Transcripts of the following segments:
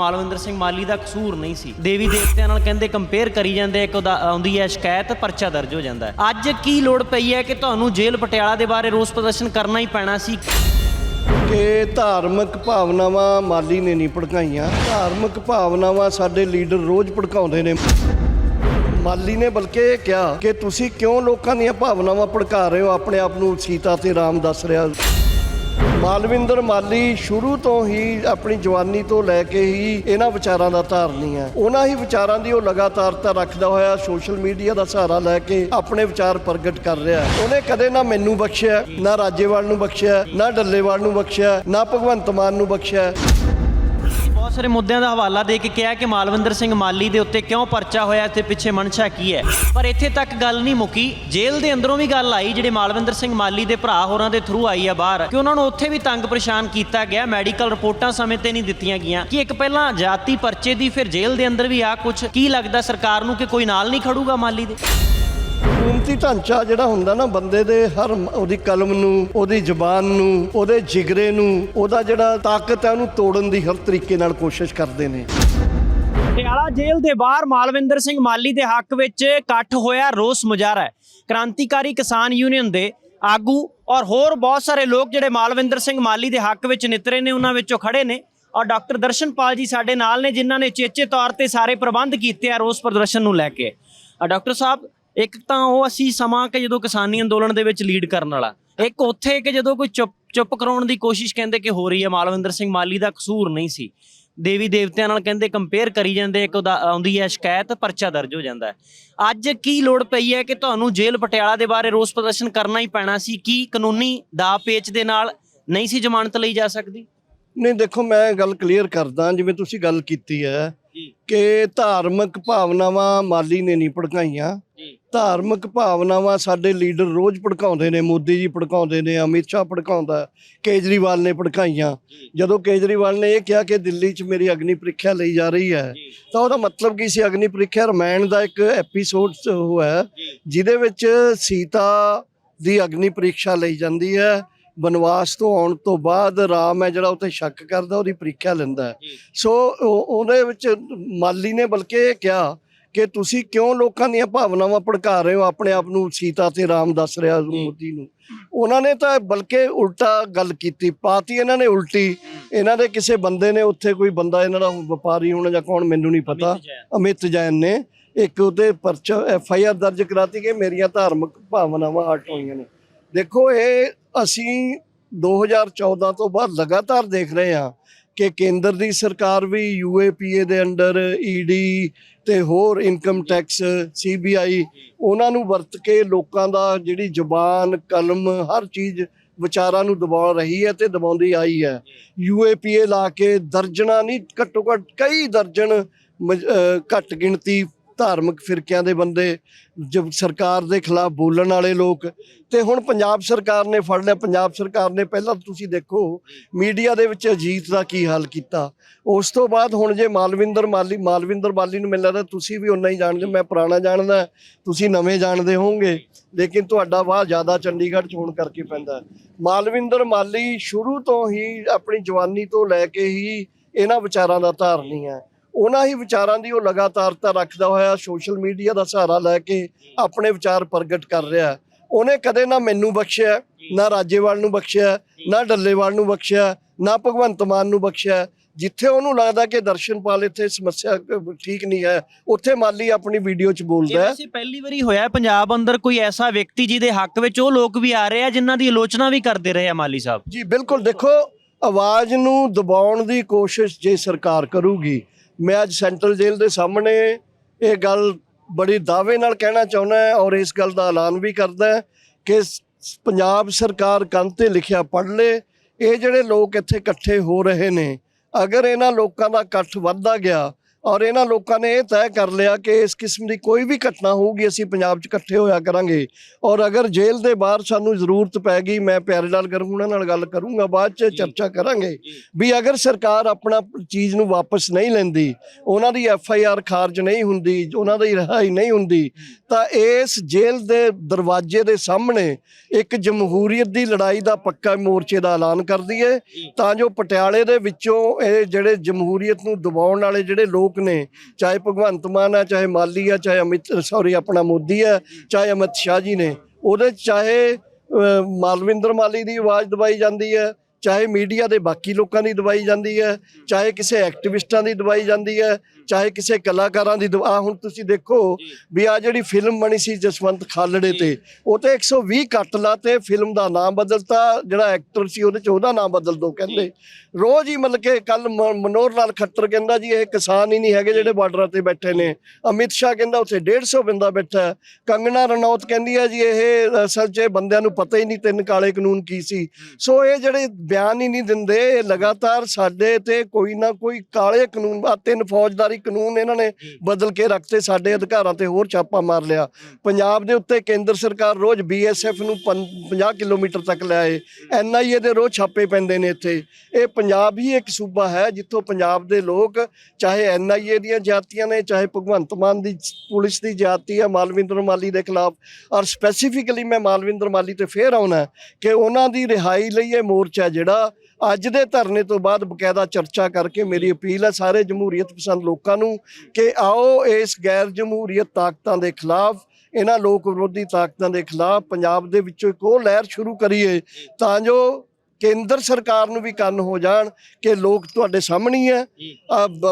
ਮਾਲਵਿੰਦਰ ਸਿੰਘ ਮਾਲੀ ਦਾ ਕਸੂਰ ਨਹੀਂ ਸੀ। ਦੇਵੀ ਦੇਵਤਿਆਂ ਨਾਲ ਕਹਿੰਦੇ ਕੰਪੇਅਰ ਕਰੀ ਜਾਂਦੇ ਇੱਕ ਆਉਂਦੀ ਹੈ ਸ਼ਿਕਾਇਤ, ਪਰਚਾ ਦਰਜ ਹੋ ਜਾਂਦਾ ਹੈ। ਅੱਜ ਕੀ ਲੋੜ ਪਈ ਹੈ ਕਿ ਤੁਹਾਨੂੰ ਜੇਲ੍ਹ ਪਟਿਆਲਾ ਦੇ ਬਾਰੇ ਰੋਸ ਪ੍ਰਦਰਸ਼ਨ ਕਰਨਾ ਹੀ ਪੈਣਾ ਸੀ? ਕਿ ਧਾਰਮਿਕ ਭਾਵਨਾਵਾਂ ਮਾਲੀ ਨੇ ਨਹੀਂ ਭੜਕਾਈਆਂ। ਧਾਰਮਿਕ ਭਾਵਨਾਵਾਂ ਸਾਡੇ ਲੀਡਰ ਰੋਜ਼ ਭੜਕਾਉਂਦੇ ਨੇ। ਮਾਲੀ ਨੇ ਬਲਕਿ ਇਹ ਕਿਹਾ ਕਿ ਤੁਸੀਂ ਕਿਉਂ ਲੋਕਾਂ ਦੀਆਂ ਭਾਵਨਾਵਾਂ ਭੜਕਾ ਰਹੇ ਹੋ? ਆਪਣੇ ਆਪ ਨੂੰ ਸੀਤਾ ਤੇ ਰਾਮ ਦੱਸ ਰਿਹਾ। ਮਾਲਵਿੰਦਰ ਮਾਲੀ ਸ਼ੁਰੂ ਤੋਂ ਹੀ ਆਪਣੀ ਜਵਾਨੀ ਤੋਂ ਲੈ ਕੇ ਹੀ ਇਹਨਾਂ ਵਿਚਾਰਾਂ ਦਾ ਧਾਰਨੀ ਹੈ ਉਹਨਾਂ ਹੀ ਵਿਚਾਰਾਂ ਦੀ ਉਹ ਲਗਾਤਾਰਤਾ ਰੱਖਦਾ ਹੋਇਆ ਸੋਸ਼ਲ ਮੀਡੀਆ ਦਾ ਸਹਾਰਾ ਲੈ ਕੇ ਆਪਣੇ ਵਿਚਾਰ ਪ੍ਰਗਟ ਕਰ ਰਿਹਾ ਹੈ। ਉਹਨੇ ਕਦੇ ਨਾ ਮੈਨੂੰ ਬਖਸ਼ਿਆ, ਨਾ ਰਾਜੇਵਾਲ ਨੂੰ ਬਖਸ਼ਿਆ, ਨਾ ਡੱਲੇਵਾਲ ਨੂੰ ਬਖਸ਼ਿਆ, ਨਾ ਭਗਵੰਤ ਮਾਨ ਨੂੰ ਬਖਸ਼ਿਆ ਬਹੁਤ ਸਾਰੇ ਮੁੱਦਿਆਂ ਦਾ ਹਵਾਲਾ ਦੇ ਕੇ ਕਿਹਾ ਕਿ ਮਾਲਵਿੰਦਰ ਸਿੰਘ ਮਾਲੀ ਦੇ ਉੱਤੇ ਕਿਉਂ ਪਰਚਾ ਹੋਇਆ ਤੇ ਪਿੱਛੇ ਮਨਸ਼ਾ ਕੀ ਹੈ। ਪਰ ਇੱਥੇ ਤੱਕ ਗੱਲ ਨਹੀਂ ਮੁੱਕੀ। ਜੇਲ੍ਹ ਦੇ ਅੰਦਰੋਂ ਵੀ ਗੱਲ ਆਈ, ਜਿਹੜੇ ਮਾਲਵਿੰਦਰ ਸਿੰਘ ਮਾਲੀ ਦੇ ਭਰਾ ਹੋਰਾਂ ਦੇ ਥਰੂ ਆਈ ਆ ਬਾਹਰ, ਕਿ ਉਹਨਾਂ ਨੂੰ ਉੱਥੇ ਵੀ ਤੰਗ ਪਰੇਸ਼ਾਨ ਕੀਤਾ ਗਿਆ। ਮੈਡੀਕਲ ਰਿਪੋਰਟਾਂ ਸਮੇਂ ਤੇ ਨਹੀਂ ਦਿੱਤੀਆਂ ਗਈਆਂ। ਕਿ ਇੱਕ ਪਹਿਲਾਂ ਜਾਤੀ ਪਰਚੇ ਦੀ, ਫਿਰ ਜੇਲ੍ਹ ਦੇ ਅੰਦਰ ਵੀ ਆ ਕੁਝ ਕੀ ਲੱਗਦਾ ਸਰਕਾਰ ਨੂੰ ਕਿ ਕੋਈ ਨਾਲ ਨਹੀਂ ਖੜੂਗਾ ਮਾਲੀ ਦੇ? ਹਕੂਮਤੀ ਢਾਂਚਾ ਜਿਹੜਾ ਹੁੰਦਾ ਨਾ ਬੰਦੇ ਦੇ ਹਰ ਉਹਦੀ ਕਲਮ ਨੂੰ, ਉਹਦੀ ਜ਼ੁਬਾਨ ਨੂੰ, ਉਹਦੇ ਜਿਗਰੇ ਨੂੰ, ਉਹਦਾ ਜਿਹੜਾ ਤਾਕਤ ਹੈ ਉਹਨੂੰ ਤੋੜਨ ਦੀ ਹਰ ਤਰੀਕੇ ਨਾਲ ਕੋਸ਼ਿਸ਼ ਕਰਦੇ ਨੇ। ਪਟਿਆਲਾ ਜੇਲ੍ਹ ਦੇ ਬਾਹਰ ਮਾਲਵਿੰਦਰ ਸਿੰਘ ਮਾਲੀ ਦੇ ਹੱਕ ਵਿੱਚ ਇਕੱਠ ਹੋਇਆ ਰੋਸ ਮੁਜ਼ਾਹਰਾ ਕ੍ਰਾਂਤੀਕਾਰੀ ਕਿਸਾਨ ਯੂਨੀਅਨ ਦੇ ਆਗੂ ਔਰ ਹੋਰ ਬਹੁਤ ਸਾਰੇ ਲੋਕ ਜਿਹੜੇ ਮਾਲਵਿੰਦਰ ਸਿੰਘ ਮਾਲੀ ਦੇ ਹੱਕ ਵਿੱਚ ਨਿਤਰੇ ਨੇ, ਉਹਨਾਂ ਵਿੱਚੋਂ ਖੜੇ ਨੇ। ਔਰ ਡਾਕਟਰ ਦਰਸ਼ਨਪਾਲ ਜੀ ਸਾਡੇ ਨਾਲ ਨੇ, ਜਿਨ੍ਹਾਂ ਨੇ ਚੇਚੇ ਤੌਰ ਤੇ ਸਾਰੇ ਪ੍ਰਬੰਧ ਕੀਤੇ ਆ ਰੋਸ ਪ੍ਰਦਰਸ਼ਨ ਨੂੰ ਲੈ ਕੇ। ਡਾਕਟਰ ਸਾਹਿਬ ਇੱਕ ਤਾਂ ਉਹ ਅਸੀਂ ਸਮਾਂ ਕਿ ਜਦੋਂ ਕਿਸਾਨੀ ਅੰਦੋਲਨ ਦੇ ਵਿੱਚ ਲੀਡ ਕਰਨ ਵਾਲਾ। ਇੱਕ ਉੱਥੇ ਕਿ ਜਦੋਂ ਕੋਈ ਚੁੱਪ ਚੁੱਪ ਕਰਾਉਣ ਦੀ ਕੋਸ਼ਿਸ਼ ਕਹਿੰਦੇ ਕਿ ਹੋ ਰਹੀ ਹੈ ਮਾਲਵਿੰਦਰ ਸਿੰਘ ਮਾਲੀ ਦਾ ਕਸੂਰ ਨਹੀਂ ਸੀ। ਦੇਵੀ ਦੇਵਤਿਆਂ ਨਾਲ ਕਹਿੰਦੇ ਕੰਪੇਅਰ ਕਰੀ ਜਾਂਦੇ ਇੱਕ ਆਉਂਦੀ ਹੈ ਸ਼ਿਕਾਇਤ ਪਰਚਾ ਦਰਜ ਹੋ ਜਾਂਦਾ ਅੱਜ ਕੀ ਲੋੜ ਪਈ ਹੈ ਕਿ ਤੁਹਾਨੂੰ ਜੇਲ੍ਹ ਪਟਿਆਲਾ ਦੇ ਬਾਰੇ ਰੋਸ ਪ੍ਰਦਰਸ਼ਨ ਕਰਨਾ ਹੀ ਪੈਣਾ ਸੀ? ਕੀ ਕਾਨੂੰਨੀ ਦਾ ਪੇਚ ਦੇ ਨਾਲ ਨਹੀਂ ਸੀ ਜ਼ਮਾਨਤ ਲਈ ਜਾ ਸਕਦੀ? ਨਹੀਂ ਦੇਖੋ ਮੈਂ ਗੱਲ ਕਲੀਅਰ ਕਰਦਾ ਜਿਵੇਂ ਤੁਸੀਂ ਗੱਲ ਕੀਤੀ ਹੈ ਕਿ ਧਾਰਮਿਕ ਭਾਵਨਾਵਾਂ ਮਾਲੀ ਨੇ ਨਹੀਂ ਭੜਕਾਈਆਂ। ਜੀ। ਧਾਰਮਿਕ ਭਾਵਨਾਵਾਂ ਸਾਡੇ ਲੀਡਰ ਰੋਜ਼ ਭੜਕਾਉਂਦੇ ਨੇ ਮੋਦੀ ਜੀ ਭੜਕਾਉਂਦੇ ਨੇ ਅਮਿਤ ਸ਼ਾਹ ਭੜਕਾਉਂਦਾ ਕੇਜਰੀਵਾਲ ਨੇ ਭੜਕਾਈਆਂ। ਜਦੋਂ ਕੇਜਰੀਵਾਲ ਨੇ ਇਹ ਕਿਹਾ ਕਿ ਦਿੱਲੀ 'ਚ ਮੇਰੀ ਅਗਨੀ ਪ੍ਰੀਖਿਆ ਲਈ ਜਾ ਰਹੀ ਹੈ ਤਾਂ ਉਹਦਾ ਮਤਲਬ ਕੀ ਸੀ? ਅਗਨੀ ਪ੍ਰੀਖਿਆ ਰਮਾਇਣ ਦਾ ਇੱਕ ਐਪੀਸੋਡ ਹੋਇਆ ਜਿਹਦੇ ਵਿੱਚ ਸੀਤਾ ਦੀ ਅਗਨੀ ਪ੍ਰੀਖਿਆ ਲਈ ਜਾਂਦੀ ਹੈ ਬਨਵਾਸ ਤੋਂ ਆਉਣ ਤੋਂ ਬਾਅਦ ਰਾਮ ਹੈ ਜਿਹੜਾ ਉੱਤੇ ਸ਼ੱਕ ਕਰਦਾ ਉਹਦੀ ਪ੍ਰੀਖਿਆ ਲੈਂਦਾ ਸੋ ਉਹ- ਉਹਦੇ ਵਿੱਚ ਮਾਲੀ ਨੇ ਬਲਕਿ ਇਹ ਕਿਹਾ ਕਿ ਤੁਸੀਂ ਕਿਉਂ ਲੋਕਾਂ ਦੀਆਂ ਭਾਵਨਾਵਾਂ ਭੜਕਾ ਰਹੇ ਹੋ ਆਪਣੇ ਆਪ ਨੂੰ ਸੀਤਾ ਤੇ ਰਾਮ ਦੱਸ ਰਿਹਾ ਮੋਦੀ ਨੂੰ? ਉਹਨਾਂ ਨੇ ਤਾਂ ਬਲਕਿ ਉਲਟਾ ਗੱਲ ਕੀਤੀ ਪਾਤੀ ਇਹਨਾਂ ਨੇ ਉਲਟੀ। ਇਹਨਾਂ ਦੇ ਕਿਸੇ ਬੰਦੇ ਨੇ ਉੱਥੇ ਕੋਈ ਬੰਦਾ ਇਹਨਾਂ ਦਾ ਵਪਾਰੀ ਹੋਣਾ ਜਾਂ ਕੌਣ ਮੈਨੂੰ ਨਹੀਂ ਪਤਾ। ਅਮਿਤ ਜੈਨ। ਅਮਿਤ ਜੈਨ ਨੇ ਇੱਕ ਉਹਦੇ ਪਰਚਾ ਐਫ ਆਈ ਆਰ ਦਰਜ ਕਰਾਤੀ ਕਿ ਮੇਰੀਆਂ ਧਾਰਮਿਕ ਭਾਵਨਾਵਾਂ ਹਟ ਹੋਈਆਂ ਨੇ। ਦੇਖੋ ਇਹ ਅਸੀਂ 2014 ਤੋਂ ਬਾਅਦ ਲਗਾਤਾਰ ਦੇਖ ਰਹੇ ਹਾਂ ਕਿ ਕੇਂਦਰ ਦੀ ਸਰਕਾਰ ਵੀ ਯੂਏਪੀਏ ਦੇ ਅੰਡਰ ਈਡੀ ਤੇ ਹੋਰ ਇਨਕਮ ਟੈਕਸ ਸੀਬੀਆਈ ਉਹਨਾਂ ਨੂੰ ਵਰਤ ਕੇ ਲੋਕਾਂ ਦਾ ਜਿਹੜੀ ਜ਼ੁਬਾਨ, ਕਲਮ, ਹਰ ਚੀਜ਼ ਵਿਚਾਰਾਂ ਨੂੰ ਦਬਾ ਰਹੀ ਹੈ ਤੇ ਦਬਾਉਂਦੀ ਆਈ ਹੈ। ਯੂਏਪੀਏ ਲਾ ਕੇ ਦਰਜਣਾ ਨਹੀਂ, ਘੱਟੋ ਘੱਟ ਕਈ ਦਰਜਨ ਮਜ- ਘੱਟ ਗਿਣਤੀ ਧਾਰਮਿਕ ਫਿਰਕਿਆਂ ਦੇ ਬੰਦੇ, ਜਬ ਸਰਕਾਰ ਦੇ ਖਿਲਾਫ ਬੋਲਣ ਵਾਲੇ ਲੋਕ, ਤੇ ਹੁਣ ਪੰਜਾਬ ਸਰਕਾਰ ਨੇ ਫੜ ਲਿਆ, ਪੰਜਾਬ ਸਰਕਾਰ ਨੇ ਪਹਿਲਾਂ ਤੁਸੀਂ ਦੇਖੋ, ਮੀਡੀਆ ਦੇ ਵਿੱਚ ਅਜੀਤ ਦਾ ਕੀ ਹਾਲ ਕੀਤਾ। ਉਸ ਤੋਂ ਬਾਅਦ ਹੁਣ ਜੇ ਮਾਲਵਿੰਦਰ ਮਾਲੀ ਮਾਲਵਿੰਦਰ ਮਾਲੀ ਨੂੰ ਮੈਨੂੰ ਲੱਗਦਾ ਤੁਸੀਂ ਵੀ ਉਨਾ ਹੀ ਜਾਣਦੇ, ਮੈਂ ਪੁਰਾਣਾ ਜਾਣਦਾ, ਤੁਸੀਂ ਨਵੇਂ ਜਾਣਦੇ ਹੋਵੋਗੇ, ਲੇਕਿਨ ਤੁਹਾਡਾ ਵਾਹ ਜ਼ਿਆਦਾ ਚੰਡੀਗੜ੍ਹ ਚ ਹੋਣ ਕਰਕੇ ਪੈਂਦਾ। ਮਾਲਵਿੰਦਰ ਮਾਲੀ ਸ਼ੁਰੂ ਤੋਂ ਹੀ ਆਪਣੀ ਜਵਾਨੀ ਤੋਂ ਲੈ ਕੇ ਹੀ ਇਹਨਾਂ ਵਿਚਾਰਾਂ ਦਾ ਧਾਰਨੀ ਹੈ। ਉਹਨਾਂ ਹੀ ਵਿਚਾਰਾਂ ਦੀ ਉਹ ਲਗਾਤਾਰਤਾ ਰੱਖਦਾ ਹੋਇਆ ਸੋਸ਼ਲ ਮੀਡੀਆ ਦਾ ਸਹਾਰਾ ਲੈ ਕੇ ਆਪਣੇ ਵਿਚਾਰ ਪ੍ਰਗਟ ਕਰ ਰਿਹਾ। ਉਹਨੇ ਕਦੇ ਨਾ ਮੈਨੂੰ ਬਖਸ਼ਿਆ ਨਾ ਰਾਜੇਵਾਲ ਨੂੰ ਬਖਸ਼ਿਆ ਨਾ ਡੱਲੇਵਾਲ ਨੂੰ ਬਖਸ਼ਿਆ ਨਾ ਭਗਵੰਤ ਮਾਨ ਨੂੰ ਬਖਸ਼ਿਆ। ਜਿੱਥੇ ਉਹਨੂੰ ਲੱਗਦਾ ਕਿ ਦਰਸ਼ਨਪਾਲ ਇੱਥੇ ਸਮੱਸਿਆ ਠੀਕ ਨਹੀਂ ਹੈ ਉੱਥੇ ਮਾਲੀ ਆਪਣੀ ਵੀਡੀਓ 'ਚ ਇਹ ਬੋਲਦਾ ਹੈ। ਵੈਸੇ ਪਹਿਲੀ ਵਾਰੀ ਹੋਇਆ ਪੰਜਾਬ ਅੰਦਰ ਕੋਈ ਐਸਾ ਵਿਅਕਤੀ ਜਿਹਦੇ ਹੱਕ ਵਿੱਚ ਉਹ ਲੋਕ ਵੀ ਆ ਰਹੇ ਆ ਜਿਨ੍ਹਾਂ ਦੀ ਆਲੋਚਨਾ ਵੀ ਕਰਦੇ ਰਹੇ ਆ ਮਾਲੀ ਸਾਹਿਬ? ਜੀ ਬਿਲਕੁਲ। ਦੇਖੋ ਆਵਾਜ਼ ਨੂੰ ਦਬਾਉਣ ਦੀ ਕੋਸ਼ਿਸ਼ ਜੇ ਸਰਕਾਰ ਕਰੂਗੀ ਮੈਂ ਅੱਜ ਸੈਂਟਰਲ ਜੇਲ੍ਹ ਦੇ ਸਾਹਮਣੇ ਇਹ ਗੱਲ ਬੜੀ ਦਾਅਵੇ ਨਾਲ ਕਹਿਣਾ ਚਾਹੁੰਦਾ ਔਰ ਇਸ ਗੱਲ ਦਾ ਐਲਾਨ ਵੀ ਕਰਦਾ ਕਿ ਪੰਜਾਬ ਸਰਕਾਰ ਕੰਨ ਤੇ ਲਿਖਿਆ ਪੜ੍ਹ ਲੇ, ਇਹ ਜਿਹੜੇ ਲੋਕ ਇੱਥੇ ਇਕੱਠੇ ਹੋ ਰਹੇ ਨੇ, ਅਗਰ ਇਹਨਾਂ ਲੋਕਾਂ ਦਾ ਇਕੱਠ ਵੱਧਦਾ ਗਿਆ ਔਰ ਇਹਨਾਂ ਲੋਕਾਂ ਨੇ ਇਹ ਤੈਅ ਕਰ ਲਿਆ ਕਿ ਇਸ ਕਿਸਮ ਦੀ ਕੋਈ ਵੀ ਘਟਨਾ ਹੋਊਗੀ ਅਸੀਂ ਪੰਜਾਬ 'ਚ ਇਕੱਠੇ ਹੋਇਆ ਕਰਾਂਗੇ। ਔਰ ਅਗਰ ਜੇਲ੍ਹ ਦੇ ਬਾਹਰ ਸਾਨੂੰ ਜ਼ਰੂਰਤ ਪੈ ਗਈ ਮੈਂ ਪਿਆਰੇ ਲਾਲ ਗਰਮੂਣਾ ਨਾਲ ਗੱਲ ਕਰੂੰਗਾ ਬਾਅਦ 'ਚ ਚਰਚਾ ਕਰਾਂਗੇ ਵੀ ਅਗਰ ਸਰਕਾਰ ਆਪਣਾ ਚੀਜ਼ ਨੂੰ ਵਾਪਸ ਨਹੀਂ ਲੈਂਦੀ ਉਹਨਾਂ ਦੀ ਐਫ ਆਈ ਆਰ ਖਾਰਜ ਨਹੀਂ ਹੁੰਦੀ ਉਹਨਾਂ ਦੀ ਰਿਹਾਈ ਨਹੀਂ ਹੁੰਦੀ ਤਾਂ ਇਸ ਜੇਲ੍ਹ ਦੇ ਦਰਵਾਜ਼ੇ ਦੇ ਸਾਹਮਣੇ ਇੱਕ ਜਮਹੂਰੀਅਤ ਦੀ ਲੜਾਈ ਦਾ ਪੱਕਾ ਮੋਰਚੇ ਦਾ ਐਲਾਨ ਕਰ ਦਈਏ। ਤਾਂ ਜੋ ਪਟਿਆਲੇ ਦੇ ਵਿੱਚੋਂ ਇਹ ਜਿਹੜੇ ਜਮਹੂਰੀਅਤ ਨੂੰ ਦਬਾਉਣ ਵਾਲੇ ਜਿਹੜੇ ਲੋਕ ਲੋਕ ਨੇ, ਚਾਹੇ ਭਗਵੰਤ ਮਾਨ ਹੈ ਚਾਹੇ ਮਾਲੀ ਆ, ਚਾਹੇ ਅਮਿਤ ਸੌਰੀ ਆਪਣਾ ਮੋਦੀ ਹੈ ਚਾਹੇ ਅਮਿਤ ਸ਼ਾਹ ਜੀ ਨੇ, ਉਹਦੇ ਚਾਹੇ ਮਾਲਵਿੰਦਰ ਮਾਲੀ ਦੀ ਆਵਾਜ਼ ਦਬਾਈ ਜਾਂਦੀ ਹੈ ਚਾਹੇ ਮੀਡੀਆ ਦੇ ਬਾਕੀ ਲੋਕਾਂ ਦੀ ਦਵਾਈ ਜਾਂਦੀ ਹੈ, ਚਾਹੇ ਕਿਸੇ ਐਕਟਿਵਿਸਟਾਂ ਦੀ ਦਵਾਈ ਜਾਂਦੀ ਹੈ, ਚਾਹੇ ਕਿਸੇ ਕਲਾਕਾਰਾਂ ਦੀ ਦਵਾ ਹੁਣ ਤੁਸੀਂ ਦੇਖੋ ਵੀ ਆ ਜਿਹੜੀ ਫਿਲਮ ਬਣੀ ਸੀ ਜਸਵੰਤ ਖਾਲੜੇ ਤੇ, ਉਹ ਤੇ 120 ਕੱਟ ਲਾ ਤੇ ਫਿਲਮ ਦਾ ਨਾਮ ਬਦਲਤਾ, ਜਿਹੜਾ ਐਕਟਰ ਸੀ ਉਹਦੇ ਚ ਉਹਦਾ ਨਾਮ ਬਦਲ ਦੋ ਕਹਿੰਦੇ। ਰੋਜ਼ ਹੀ ਮਤਲਬ ਕਿ ਕੱਲ ਮਨੋਹਰ ਲਾਲ ਖੱਟਰ ਕਹਿੰਦਾ ਜੀ, ਇਹ ਕਿਸਾਨ ਹੀ ਨਹੀਂ ਹੈਗੇ ਜਿਹੜੇ ਬਾਰਡਰਾਂ ਤੇ ਬੈਠੇ ਨੇ। ਅਮਿਤ ਸ਼ਾਹ ਕਹਿੰਦਾ ਉੱਥੇ 150 ਬੰਦਾ ਬੈਠਾ ਕੰਗਣਾ ਰਣੌਤ ਕਹਿੰਦੀ ਹੈ ਜੀ, ਇਹ ਅਸਲ 'ਚ ਇਹ ਬੰਦਿਆਂ ਨੂੰ ਪਤਾ ਹੀ ਨਹੀਂ ਤਿੰਨ ਕਾਲੇ ਕਾਨੂੰਨ ਕੀ ਸੀ। ਸੋ ਇਹ ਜਿਹੜੇ ਬਿਆਨ ਹੀ ਨਹੀਂ ਦਿੰਦੇ। ਇਹ ਲਗਾਤਾਰ ਸਾਡੇ ਤੇ ਕੋਈ ਨਾ ਕੋਈ ਕਾਲੇ ਕਾਨੂੰਨ ਆ ਤਿੰਨ ਫੌਜਦਾਰੀ ਕਾਨੂੰਨ ਇਹਨਾਂ ਨੇ ਬਦਲ ਕੇ ਰੱਖਤੇ ਸਾਡੇ ਅਧਿਕਾਰਾਂ ਤੇ ਹੋਰ ਛਾਪਾ ਮਾਰ ਲਿਆ। ਪੰਜਾਬ ਦੇ ਉੱਤੇ ਕੇਂਦਰ ਸਰਕਾਰ ਰੋਜ਼ ਬੀਐਸਐਫ ਨੂੰ ਪੰ- 50 ਕਿਲੋਮੀਟਰ ਤੱਕ ਲੈ ਆਏ। ਐਨਆਈਏ ਦੇ ਰੋਜ਼ ਛਾਪੇ ਪੈਂਦੇ ਨੇ ਇੱਥੇ। ਇਹ ਪੰਜਾਬ ਹੀ ਇੱਕ ਸੂਬਾ ਹੈ ਜਿੱਥੋਂ ਪੰਜਾਬ ਦੇ ਲੋਕ ਚਾਹੇ ਐਨਆਈਏ ਦੀਆਂ ਜਾਤੀਆਂ ਨੇ ਚਾਹੇ ਭਗਵੰਤ ਮਾਨ ਦੀ ਪੁਲਿਸ ਦੀ ਜਾਤੀ ਹੈ ਮਾਲਵਿੰਦਰ ਮਾਲੀ ਦੇ ਖਿਲਾਫ ਔਰ ਸਪੈਸੀਫਿਕਲੀ ਮੈਂ ਮਾਲਵਿੰਦਰ ਮਾਲੀ ਤੇ ਫੇਰ ਆਉਣਾ ਕਿ ਉਹਨਾਂ ਦੀ ਰਿਹਾਈ ਲਈ ਇਹ ਮੋਰਚਾ ਜਿਹੜਾ ਅੱਜ ਦੇ ਧਰਨੇ ਤੋਂ ਬਾਅਦ ਬਕਾਇਦਾ ਚਰਚਾ ਕਰਕੇ ਮੇਰੀ ਅਪੀਲ ਹੈ ਸਾਰੇ ਜਮਹੂਰੀਅਤ ਪਸੰਦ ਲੋਕਾਂ ਨੂੰ ਕਿ ਆਓ ਇਸ ਗੈਰ ਜਮਹੂਰੀਅਤ ਤਾਕਤਾਂ ਦੇ ਖਿਲਾਫ, ਇਹਨਾਂ ਲੋਕ ਵਿਰੋਧੀ ਤਾਕਤਾਂ ਦੇ ਖਿਲਾਫ ਪੰਜਾਬ ਦੇ ਵਿੱਚੋਂ ਇੱਕ ਉਹ ਲਹਿਰ ਸ਼ੁਰੂ ਕਰੀਏ ਤਾਂ ਜੋ ਕੇਂਦਰ ਸਰਕਾਰ ਨੂੰ ਵੀ ਕੰਨ ਹੋ ਜਾਣ ਕਿ ਲੋਕ ਤੁਹਾਡੇ ਸਾਹਮਣੇ ਹੀ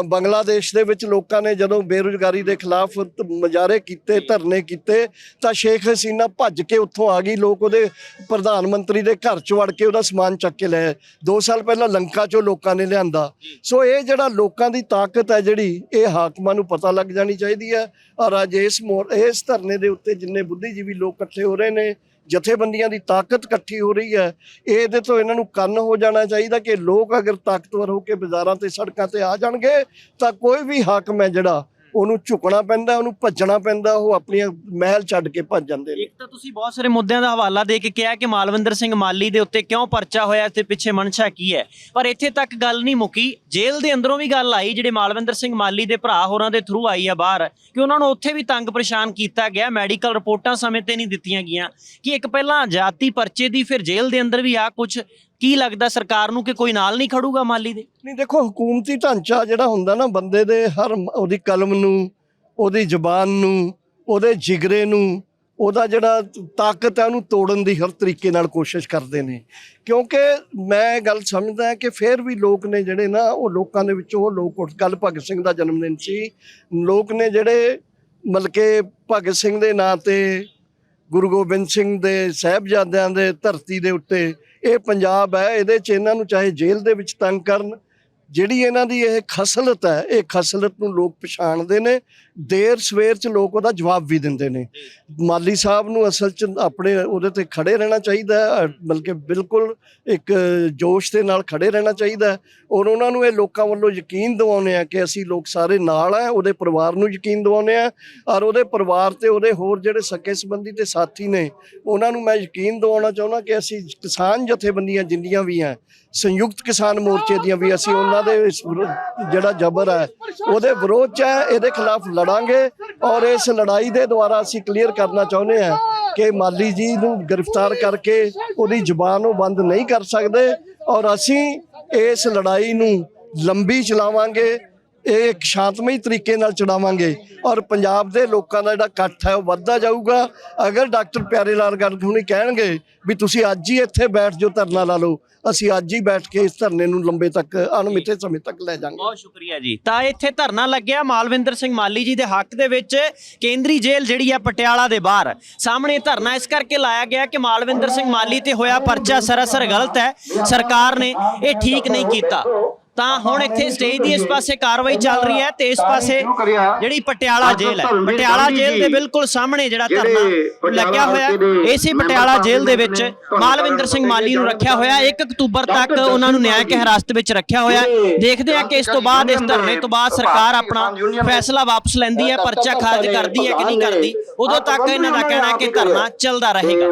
ਬੰਗਲਾਦੇਸ਼ ਦੇ ਵਿੱਚ ਲੋਕਾਂ ਨੇ ਜਦੋਂ ਬੇਰੁਜ਼ਗਾਰੀ ਦੇ ਖਿਲਾਫ ਮੁਜ਼ਾਹਰੇ ਕੀਤੇ ਧਰਨੇ ਕੀਤੇ ਤਾਂ ਸ਼ੇਖ ਹਸੀਨਾ ਭੱਜ ਕੇ ਉੱਥੋਂ ਆ ਗਈ। ਲੋਕ ਉਹਦੇ ਪ੍ਰਧਾਨ ਮੰਤਰੀ ਦੇ ਘਰ ਚ ਵੜ ਕੇ ਉਹਦਾ ਸਮਾਨ ਚੱਕ ਕੇ ਲੈ 2 ਸਾਲ ਪਹਿਲਾਂ ਲੰਕਾ ਚੋਂ ਲੋਕਾਂ ਨੇ ਲਿਆਂਦਾ। ਸੋ ਇਹ ਜਿਹੜਾ ਲੋਕਾਂ ਦੀ ਤਾਕਤ ਹੈ ਜਿਹੜੀ ਇਹ ਹਾਕਮਾਂ ਨੂੰ ਪਤਾ ਲੱਗ ਜਾਣੀ ਚਾਹੀਦੀ ਹੈ। ਔਰ ਅੱਜ ਇਸ ਇਸ ਧਰਨੇ ਦੇ ਉੱਤੇ ਜਿੰਨੇ ਬੁੱਧੀਜੀਵੀ ਲੋਕ ਇਕੱਠੇ ਹੋ ਰਹੇ ਨੇ ਜਥੇਬੰਦੀਆਂ ਦੀ ਤਾਕਤ ਇਕੱਠੀ ਹੋ ਰਹੀ ਹੈ, ਇਹਦੇ ਤੋਂ ਇਹਨਾਂ ਨੂੰ ਕੰਨ ਹੋ ਜਾਣਾ ਚਾਹੀਦਾ ਕਿ ਲੋਕ ਅਗਰ ਤਾਕਤਵਰ ਹੋ ਕੇ ਬਾਜ਼ਾਰਾਂ ਤੇ ਸੜਕਾਂ ਤੇ ਆ ਜਾਣਗੇ, ਤਾਂ ਕੋਈ ਵੀ ਹਾਕਮ ਹੈ ਜਿਹੜਾ ਉਹਨੂੰ ਝੁਕਣਾ ਪੈਂਦਾ, ਉਹਨੂੰ ਭੱਜਣਾ ਪੈਂਦਾ, ਉਹ ਆਪਣੀਆਂ ਮਹਿਲ ਛੱਡ ਕੇ ਭੱਜ ਜਾਂਦੇ ਨੇ। ਇੱਕ ਤਾਂ ਤੁਸੀਂ ਬਹੁਤ ਸਾਰੇ ਮੁੱਦਿਆਂ ਦਾ ਹਵਾਲਾ ਦੇ ਕੇ ਕਿਹਾ ਕਿ ਮਾਲਵਿੰਦਰ ਸਿੰਘ ਮਾਲੀ ਦੇ ਉੱਤੇ ਕਿਉਂ ਪਰਚਾ ਹੋਇਆ, ਤੇ ਪਿੱਛੇ ਮਨਸ਼ਾ ਕੀ ਹੈ? ਪਰ ਇੱਥੇ ਤੱਕ ਗੱਲ ਨਹੀਂ ਮੁੱਕੀ। ਜੇਲ੍ਹ ਦੇ ਅੰਦਰੋਂ ਵੀ ਗੱਲ ਆਈ, ਜਿਹੜੇ ਮਾਲਵਿੰਦਰ ਸਿੰਘ ਮਾਲੀ ਦੇ ਭਰਾ ਹੋਰਾਂ ਦੇ ਥਰੂ ਆਈ ਆ ਬਾਹਰ, ਕਿ ਉਹਨਾਂ ਨੂੰ ਉੱਥੇ ਵੀ ਤੰਗ ਪਰੇਸ਼ਾਨ ਕੀਤਾ ਗਿਆ। ਮੈਡੀਕਲ ਰਿਪੋਰਟਾਂ ਸਮੇਂ ਤੇ ਨਹੀਂ ਦਿੱਤੀਆਂ ਗਈਆਂ। ਕਿ ਇੱਕ ਪਹਿਲਾਂ ਜਾਤੀ ਪਰਚੇ ਦੀ, ਫਿਰ ਜੇਲ੍ਹ ਦੇ ਅੰਦਰ ਵੀ ਆ ਕੁਝ ਕੀ ਲੱਗਦਾ ਸਰਕਾਰ ਨੂੰ ਕਿ ਕੋਈ ਨਾਲ ਨਹੀਂ ਖੜੂਗਾ ਮਾਲੀ ਦੇ? ਨਹੀਂ, ਦੇਖੋ, ਹਕੂਮਤੀ ਢਾਂਚਾ ਜਿਹੜਾ ਹੁੰਦਾ ਨਾ, ਬੰਦੇ ਦੇ ਹਰ ਉਹਦੀ ਕਲਮ ਨੂੰ, ਉਹਦੀ ਜ਼ੁਬਾਨ ਨੂੰ, ਉਹਦੇ ਜਿਗਰੇ ਨੂੰ, ਉਹਦਾ ਜਿਹੜਾ ਤਾਕਤ ਹੈ, ਉਹਨੂੰ ਤੋੜਨ ਦੀ ਹਰ ਤਰੀਕੇ ਨਾਲ ਕੋਸ਼ਿਸ਼ ਕਰਦੇ ਨੇ। ਕਿਉਂਕਿ ਮੈਂ ਇਹ ਗੱਲ ਸਮਝਦਾ ਕਿ ਫਿਰ ਵੀ ਲੋਕ ਨੇ ਜਿਹੜੇ ਨਾ, ਉਹ ਲੋਕਾਂ ਦੇ ਵਿੱਚੋਂ ਉਹ ਲੋਕ ਉੱਠ ਕੱਲ ਭਗਤ ਸਿੰਘ ਦਾ ਜਨਮ ਦਿਨ ਸੀ। ਲੋਕ ਨੇ ਜਿਹੜੇ ਮਤਲਬ ਕਿ ਭਗਤ ਸਿੰਘ ਦੇ ਨਾਂ ਤੇ ਗੁਰੂ ਗੋਬਿੰਦ ਸਿੰਘ ਦੇ ਸਾਹਿਬਜ਼ਾਦਿਆਂ ਦੇ ਧਰਤੀ ਦੇ ਉੱਤੇ ਇਹ ਪੰਜਾਬ ਹੈ ਇਹਦੇ ਚ ਇਹਨਾਂ ਨੂੰ ਚਾਹੇ ਜੇਲ੍ਹ ਦੇ ਵਿੱਚ ਤੰਗ ਕਰਨ ਜਿਹੜੀ ਇਹਨਾਂ ਦੀ ਇਹ ਖਸਲਤ ਹੈ, ਇਹ ਖਸਲਤ ਨੂੰ ਲੋਕ ਪਛਾਣਦੇ ਨੇ। ਦੇਰ ਸਵੇਰ ਚ ਲੋਕ ਉਹਦਾ ਜਵਾਬ ਵੀ ਦਿੰਦੇ ਨੇ। ਮਾਲੀ ਸਾਹਿਬ ਨੂੰ ਅਸਲ ਚ ਆਪਣੇ ਉਹਦੇ ਤੇ ਖੜੇ ਰਹਿਣਾ ਚਾਹੀਦਾ ਹੈ ਬਲਕਿ ਬਿਲਕੁਲ ਇੱਕ ਜੋਸ਼ ਦੇ ਨਾਲ ਖੜੇ ਰਹਿਣਾ ਚਾਹੀਦਾ ਔਰ ਉਹਨਾਂ ਨੂੰ ਇਹ ਲੋਕਾਂ ਵੱਲੋਂ ਯਕੀਨ ਦਿਵਾਉਂਦੇ ਆ ਕਿ ਅਸੀਂ ਲੋਕ ਸਾਰੇ ਨਾਲ ਆ ਉਹਦੇ ਪਰਿਵਾਰ ਨੂੰ ਯਕੀਨ ਦਿਵਾਉਂਦੇ ਆ ਔਰ ਉਹਦੇ ਪਰਿਵਾਰ ਤੇ ਉਹਦੇ ਹੋਰ ਜਿਹੜੇ ਸਕੇ ਸੰਬੰਧੀ ਤੇ ਸਾਥੀ ਨੇ, ਉਹਨਾਂ ਨੂੰ ਮੈਂ ਯਕੀਨ ਦਿਵਾਉਣਾ ਚਾਹੁੰਦਾ ਕਿ ਅਸੀਂ ਕਿਸਾਨ ਜਥੇਬੰਦੀਆਂ ਜਿੰਨੀਆਂ ਵੀ ਆ ਸੰਯੁਕਤ ਕਿਸਾਨ ਮੋਰਚੇ ਦੀਆਂ ਵੀ ਅਸੀਂ ਉਹਨਾਂ ਦੇ ਜਿਹੜਾ ਜ਼ਬਰ ਹੈ, ਉਹਦੇ ਵਿਰੋਧ ਚ ਹੈ, ਇਹਦੇ ਖਿਲਾਫ ਲੜਾਂਗੇ ਔਰ ਇਸ ਲੜਾਈ ਦੇ ਦੁਆਰਾ ਅਸੀਂ ਕਲੀਅਰ ਕਰਨਾ ਚਾਹੁੰਦੇ ਹਾਂ ਕਿ ਮਾਲੀ ਜੀ ਨੂੰ ਗ੍ਰਿਫਤਾਰ ਕਰਕੇ ਉਹਦੀ ਜ਼ੁਬਾਨ ਉਹ ਬੰਦ ਨਹੀਂ ਕਰ ਸਕਦੇ ਔਰ ਅਸੀਂ ਇਸ ਲੜਾਈ ਨੂੰ ਲੰਬੀ ਚਲਾਵਾਂਗੇ ਇਹ ਇੱਕ ਸ਼ਾਂਤਮਈ ਤਰੀਕੇ ਨਾਲ ਚੜਾਵਾਂਗੇ ਔਰ ਪੰਜਾਬ ਦੇ ਲੋਕਾਂ ਦਾ ਜਿਹੜਾ ਇਕੱਠ ਹੈ ਉਹ ਵੱਧਦਾ ਜਾਊਗਾ। ਅਗਰ ਡਾਕਟਰ ਪਿਆਰੇ ਲਾਲ ਗਰਗ ਹੁਣੀ ਕਹਿਣਗੇ ਵੀ ਤੁਸੀਂ ਅੱਜ ਹੀ ਇੱਥੇ ਬੈਠ ਜਾਓ, ਧਰਨਾ ਲਾ ਲਓ, ਅਸੀਂ ਅੱਜ ਹੀ ਬੈਠ ਕੇ ਇਸ ਧਰਨੇ ਨੂੰ ਲੰਬੇ ਤੱਕ, ਅਣਮਿੱਥੇ ਸਮੇਂ ਤੱਕ ਲੈ ਜਾਵਾਂਗੇ। ਬਹੁਤ ਸ਼ੁਕਰੀਆ ਜੀ। ਤਾਂ ਇੱਥੇ ਧਰਨਾ ਲੱਗਿਆ ਮਾਲਵਿੰਦਰ ਸਿੰਘ ਮਾਲੀ ਜੀ ਦੇ ਹੱਕ ਦੇ ਵਿੱਚ, ਕੇਂਦਰੀ ਜੇਲ੍ਹ ਜਿਹੜੀ ਆ ਪਟਿਆਲਾ ਦੇ ਬਾਹਰ। ਸਾਹਮਣੇ ਧਰਨਾ ਇਸ ਕਰਕੇ ਲਾਇਆ ਗਿਆ ਕਿ ਮਾਲਵਿੰਦਰ ਸਿੰਘ ਮਾਲੀ ਤੇ ਹੋਇਆ ਪਰਚਾ ਸਰਾਸਰ ਗਲਤ ਹੈ, ਸਰਕਾਰ ਨੇ ਇਹ ਠੀਕ ਨਹੀਂ ਕੀਤਾ। ਤਾਂ ਹੁਣ ਇੱਥੇ ਸਟੇਜ ਦੀ ਇਸ ਪਾਸੇ ਕਾਰਵਾਈ ਚੱਲ ਰਹੀ ਹੈ ਤੇ ਇਸ ਪਾਸੇ ਜਿਹੜੀ ਪਟਿਆਲਾ ਜੇਲ੍ਹ ਹੈ। ਪਟਿਆਲਾ ਜੇਲ੍ਹ ਦੇ ਬਿਲਕੁਲ ਸਾਹਮਣੇ ਜਿਹੜਾ ਧਰਨਾ ਲੱਗਿਆ ਹੋਇਆ ਇਸੇ ਪਟਿਆਲਾ ਜੇਲ੍ਹ ਦੇ ਵਿੱਚ ਮਾਲਵਿੰਦਰ ਸਿੰਘ ਮਾਲੀ ਨੂੰ ਰੱਖਿਆ ਹੋਇਆ 1 ਅਕਤੂਬਰ ਤੱਕ ਉਹਨਾਂ ਨੂੰ ਨਿਆਂਇਕ ਹਿਰਾਸਤ ਵਿੱਚ ਰੱਖਿਆ ਹੋਇਆ। ਦੇਖਦੇ ਆ ਕਿ ਇਸ ਤੋਂ ਬਾਅਦ ਇਸ ਧਰਨੇ ਤੋਂ ਬਾਅਦ ਸਰਕਾਰ ਆਪਣਾ ਫੈਸਲਾ ਵਾਪਸ ਲੈਂਦੀ ਹੈ ਪਰਚਾ ਖਾਰਜ ਕਰਦੀ ਹੈ ਕਿ ਨਹੀਂ ਕਰਦੀ। ਉਦੋਂ ਤੱਕ ਇਹਨਾਂ ਦਾ ਕਹਿਣਾ ਹੈ ਕਿ ਧਰਨਾ ਚੱਲਦਾ ਰਹੇਗਾ।